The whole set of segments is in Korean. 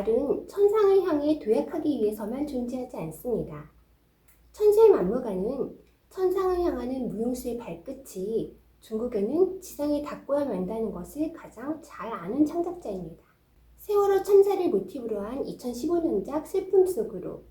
달은 천상을 향해 도약하기 위해서만 존재하지 않습니다. 천세 만무가는 천상을 향하는 무용수의 발끝이 중국에는 지상에 닿고야 만다는 것을 가장 잘 아는 창작자입니다. 세월호 참사를 모티브로 한 2015년작 슬픔 속으로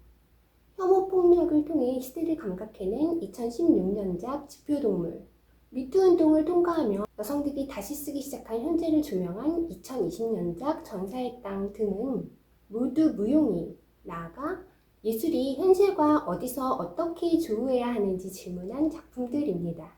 혐오 폭력을 통해 시대를 감각해낸 2016년작 지표동물 미투 운동을 통과하며 여성들이 다시 쓰기 시작한 현재를 조명한 2020년작 전사의 땅 등은 모두 무용이 나아가 예술이 현실과 어디서 어떻게 조우해야 하는지 질문한 작품들입니다.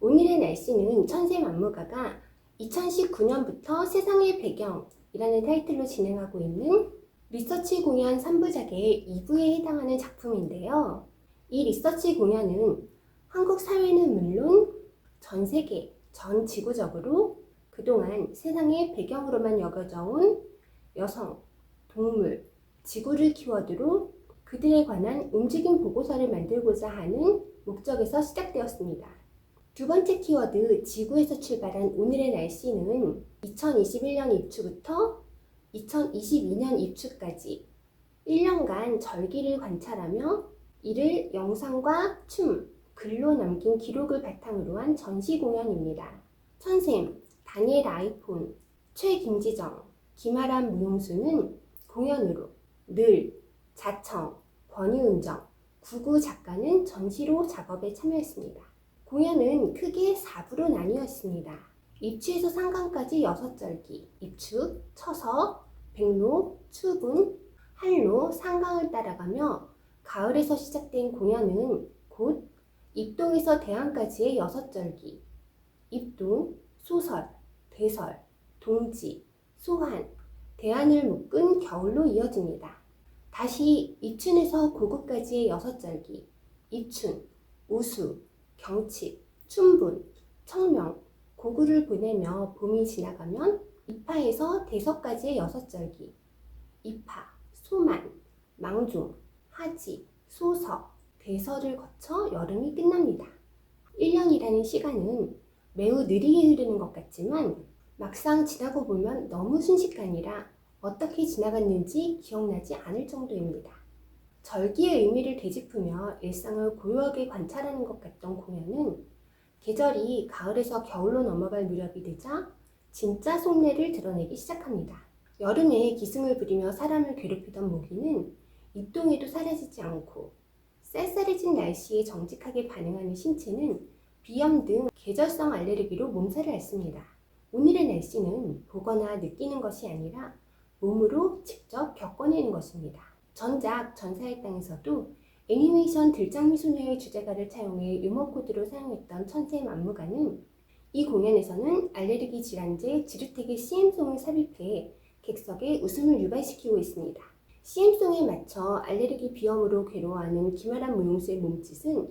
오늘의 날씨는 천세만무가가 2019년부터 세상의 배경이라는 타이틀로 진행하고 있는 리서치 공연 3부작의 2부에 해당하는 작품인데요. 이 리서치 공연은 한국 사회는 물론 전 세계, 전 지구적으로 그동안 세상의 배경으로만 여겨져 온 여성, 동물, 지구를 키워드로 그들에 관한 움직임 보고서를 만들고자 하는 목적에서 시작되었습니다. 두 번째 키워드, 지구에서 출발한 오늘의 날씨는 2021년 입추부터 2022년 입추까지 1년간 절기를 관찰하며 이를 영상과 춤, 글로 남긴 기록을 바탕으로 한 전시 공연입니다. 천샘, 다니엘 아이폰, 최김지정, 김아람 무용수는 공연으로 늘, 자청, 권희은정, 구구 작가는 전시로 작업에 참여했습니다. 공연은 크게 4부로 나뉘어 있습니다. 입추에서 상강까지 6절기, 입추, 처서, 백로, 추분, 한로, 상강을 따라가며 가을에서 시작된 공연은 곧 입동에서 대항까지의 6절기, 입동, 소설, 대설, 동지, 소환, 대안을 묶은 겨울로 이어집니다. 다시 입춘에서 고구까지의 6절기, 입춘, 우수, 경칩, 춘분, 청명, 고구를 보내며 봄이 지나가면 입하에서 대서까지의 여섯 절기, 입하, 소만, 망종, 하지, 소서, 대서를 거쳐 여름이 끝납니다. 1년이라는 시간은 매우 느리게 흐르는 것 같지만 막상 지나고 보면 너무 순식간이라 어떻게 지나갔는지 기억나지 않을 정도입니다. 절기의 의미를 되짚으며 일상을 고요하게 관찰하는 것 같던 공연은 계절이 가을에서 겨울로 넘어갈 무렵이 되자 진짜 속내를 드러내기 시작합니다. 여름에 기승을 부리며 사람을 괴롭히던 모기는 입동에도 사라지지 않고 쌀쌀해진 날씨에 정직하게 반응하는 신체는 비염 등 계절성 알레르기로 몸살을 앓습니다. 오늘의 날씨는 보거나 느끼는 것이 아니라 몸으로 직접 겪어내는 것입니다. 전작 전사의 땅에서도 애니메이션 들장미 소녀의 주제가를 차용해 유머 코드로 사용했던 천재 만무가는 이 공연에서는 알레르기 질환제 지르텍의 CM송을 삽입해 객석에 웃음을 유발시키고 있습니다. CM송에 맞춰 알레르기 비염으로 괴로워하는 김아람 무용수의 몸짓은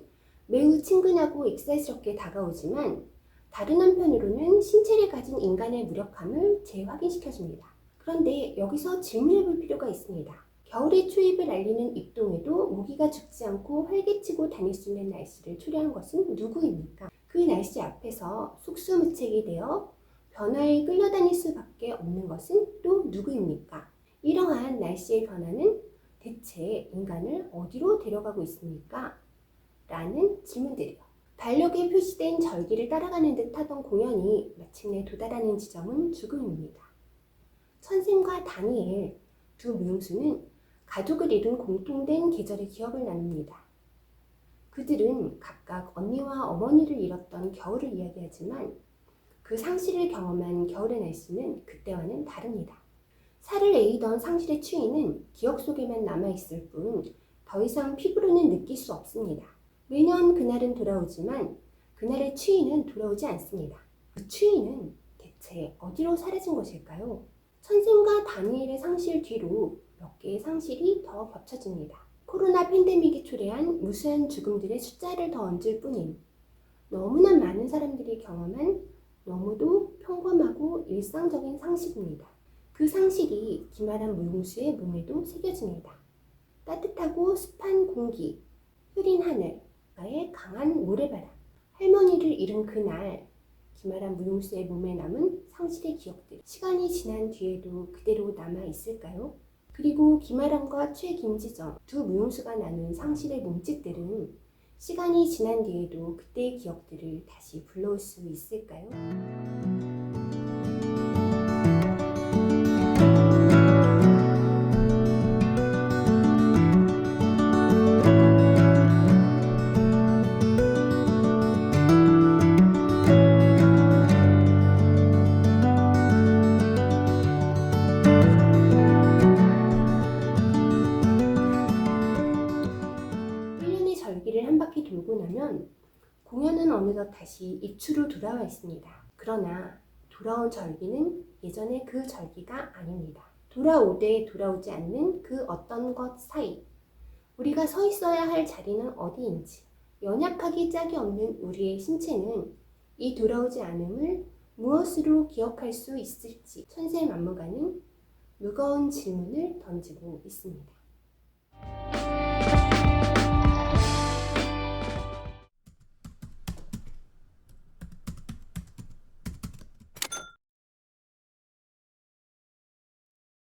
매우 친근하고 익살스럽게 다가오지만 다른 한편으로는 신체를 가진 인간의 무력함을 재확인시켜줍니다. 그런데 여기서 질문해 볼 필요가 있습니다. 겨울의 초입을 알리는 입동에도 모기가 죽지 않고 활개치고 다닐 수 있는 날씨를 초래한 것은 누구입니까? 그 날씨 앞에서 속수무책이 되어 변화에 끌려다닐 수밖에 없는 것은 또 누구입니까? 이러한 날씨의 변화는 대체 인간을 어디로 데려가고 있습니까? 라는 질문들이요. 달력에 표시된 절기를 따라가는 듯 하던 공연이 마침내 도달하는 지점은 죽음입니다. 천샘과 다니엘 두 무용수는 가족을 이룬 공통된 계절의 기억을 나눕니다. 그들은 각각 언니와 어머니를 잃었던 겨울을 이야기하지만 그 상실을 경험한 겨울의 날씨는 그때와는 다릅니다. 살을 에이던 상실의 추위는 기억 속에만 남아있을 뿐 더 이상 피부로는 느낄 수 없습니다. 매년 그날은 돌아오지만 그날의 추위는 돌아오지 않습니다. 그 추위는 대체 어디로 사라진 것일까요? 천생과 다니엘의 상실 뒤로 몇 개의 상실이 더 겹쳐집니다. 코로나 팬데믹이 초래한 무수한 죽음들의 숫자를 더 얹을 뿐인 너무나 많은 사람들이 경험한 너무도 평범하고 일상적인 상식입니다. 그 상식이 기마란 무용수의 몸에도 새겨집니다. 따뜻하고 습한 공기, 흐린 하늘, 나의 강한 모래바람, 할머니를 잃은 그날, 기마란 무용수의 몸에 남은 상실의 기억들, 시간이 지난 뒤에도 그대로 남아 있을까요? 그리고 김아람과 최김지정 두 무용수가 나눈 상실의 몸짓들은 시간이 지난 뒤에도 그때의 기억들을 다시 불러올 수 있을까요? 다시 입추로 돌아와 있습니다. 그러나 돌아온 절기는 예전의 그 절기가 아닙니다. 돌아오되 돌아오지 않는 그 어떤 것 사이 우리가 서 있어야 할 자리는 어디인지 연약하기 짝이 없는 우리의 신체는 이 돌아오지 않음을 무엇으로 기억할 수 있을지 천세 만무가는 무거운 질문을 던지고 있습니다.